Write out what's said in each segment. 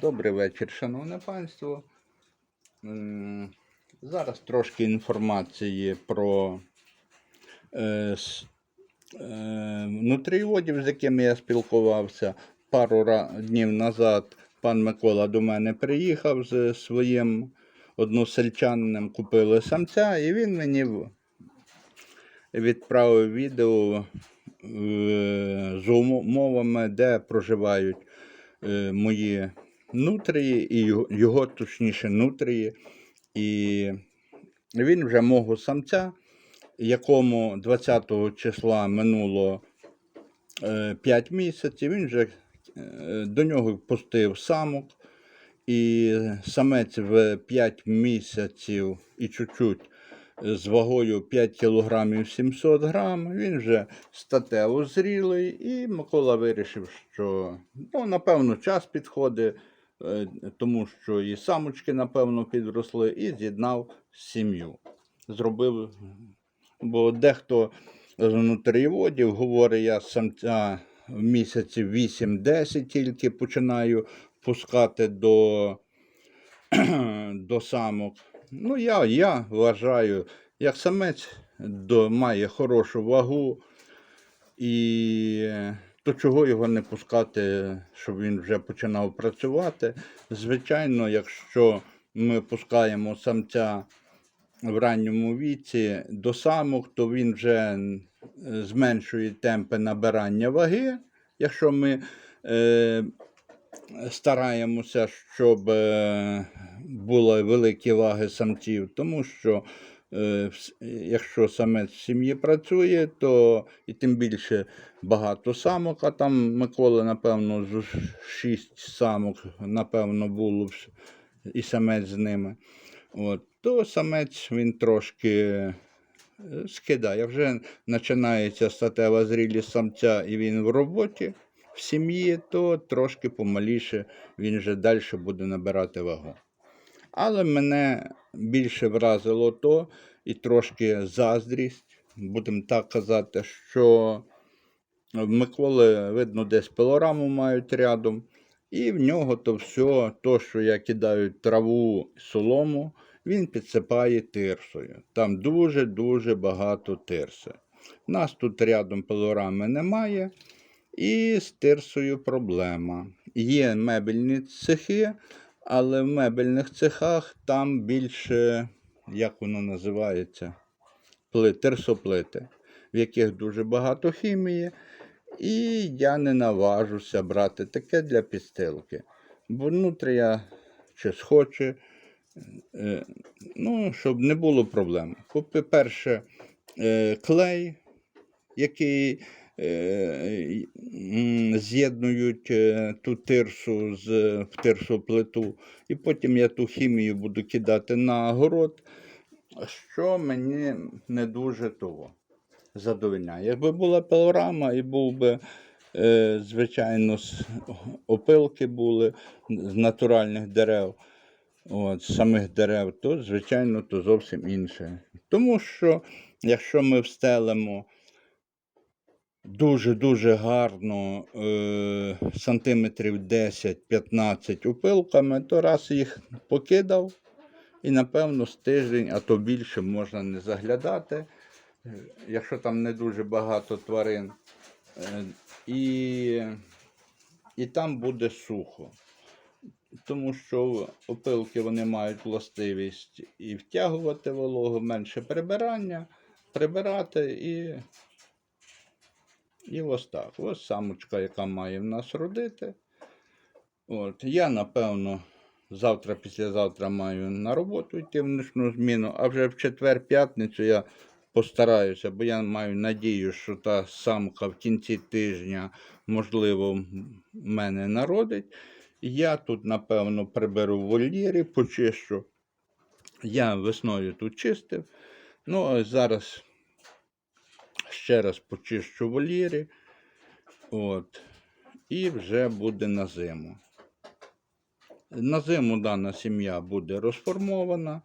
Добрий вечір, шановне панство. Зараз трошки інформації про е, е, з якими я спілкувався. Пару днів назад пан Микола до мене приїхав з своїм односельчанином, купили самця, і він мені відправив відео е, з умовами, де проживають е, мої нутрії, і його, його точніше нутрії. І він вже мого самця, якому 20 числа минуло 5 місяців, він вже е, до нього пустив самок. І самець в 5 місяців і чуть-чуть з вагою 5 кг 700 грам, він вже статево зрілий, і Микола вирішив, що ну, напевно час підходить, е, тому що і самочки, напевно, підросли, і з'єднав сім'ю. Зробив, бо дехто з нутрієводів говорить, я самця в місяці 8-10 тільки починаю пускати до, до самок. Ну, я, я вважаю, як самець до, має хорошу вагу, і то чого його не пускати, щоб він вже починав працювати. Звичайно, якщо ми пускаємо самця в ранньому віці до самок, то він вже зменшує темпи набирання ваги. Якщо ми е, стараємося, щоб е, були великі ваги самців, тому що якщо самець в сім'ї працює, то і тим більше багато самок, а там Микола, напевно, з шість самок, напевно, було і самець з ними. От, то самець він трошки е, скидає. Вже починається статева зрілість самця, і він в роботі в сім'ї, то трошки помаліше він вже далі буде набирати вагу. Але мене більше вразило то і трошки заздрість, будемо так казати, що в Миколи, видно, десь пилораму мають рядом, і в нього то все, то, що я кидаю траву солому, він підсипає тирсою. Там дуже-дуже багато тирси. Нас тут рядом пилорами немає, і з тирсою проблема. Є мебельні цехи, але в мебельних цехах там більше, як воно називається, пли- тирсоплити, в яких дуже багато хімії. І я не наважуся брати таке для підстилки. Бо нутрія чи схоче, ну, щоб не було проблем. По-перше, е, клей, який з'єднують е, ту тирсу з в тирсоплиту, і потім я ту хімію буду кидати на город, що мені не дуже того задовольняє. Якби була пилорама і був би, е, звичайно, опилки були з натуральних дерев, от, з самих дерев, то, звичайно, то зовсім інше. Тому що, якщо ми встелимо дуже-дуже гарно е, сантиметрів 10-15 опилками, то раз їх покидав, і напевно з тиждень, а то більше можна не заглядати, е, якщо там не дуже багато тварин. Е, І, і там буде сухо. Тому що опилки вони мають властивість і втягувати вологу, менше прибирання, прибирати і і ось так. Ось самочка, яка має в нас родити. От. Я, напевно, завтра, післязавтра маю на роботу йти в нічну зміну, а вже в четвер-п'ятницю я постараюся, бо я маю надію, що та самка в кінці тижня, можливо, мене народить. Я тут, напевно, приберу вольєри, почищу. Я весною тут чистив. Ну, зараз ще раз почищу вольєри. От. І вже буде на зиму. На зиму дана сім'я буде розформована.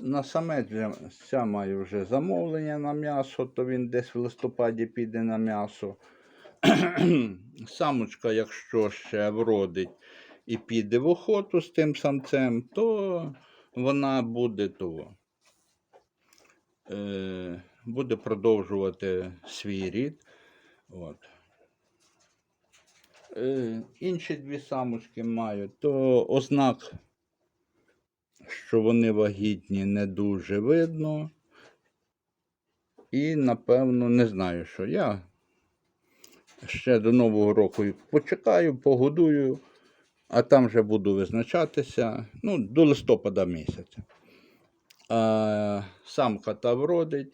На самець вже ця має вже замовлення на м'ясо, то він десь в листопаді піде на м'ясо. Самочка, якщо ще вродить і піде в охоту з тим самцем, то вона буде того. Е, буде продовжувати свій рід. От. Е, інші дві самочки мають, то ознак, що вони вагітні, не дуже видно. І, напевно, не знаю, що я ще до Нового року почекаю, погодую, а там вже буду визначатися ну, до листопада місяця. А, самка та вродить,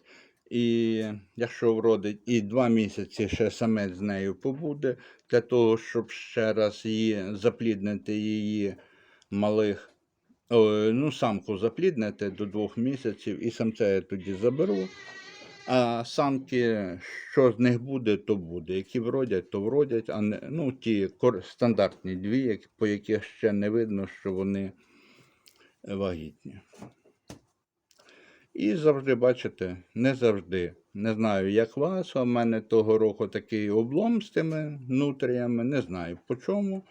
і якщо вродить, і два місяці ще самець з нею побуде, для того, щоб ще раз її запліднити її малих. О, ну, самку запліднити до двох місяців, і самця я тоді заберу. А самки, що з них буде, то буде. Які вродять, то вродять, а не ну, ті стандартні дві, по яких ще не видно, що вони вагітні. І завжди, бачите, не завжди. Не знаю, як вас, в мене того року такий облом з тими нутріями, не знаю по чому.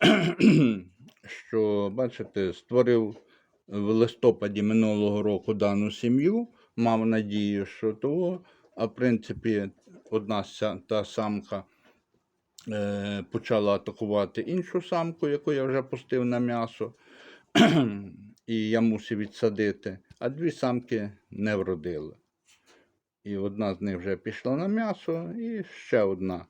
що, бачите, створив в листопаді минулого року дану сім'ю, мав надію, що того, а в принципі, одна та самка е, почала атакувати іншу самку, яку я вже пустив на м'ясо, і я мусив відсадити, а дві самки не вродили. І одна з них вже пішла на м'ясо, і ще одна.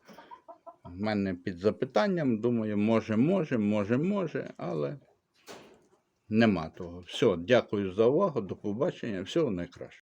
В мене під запитанням, думаю, може, може, може, може, але нема того. Все, дякую за увагу, до побачення, всього найкраще.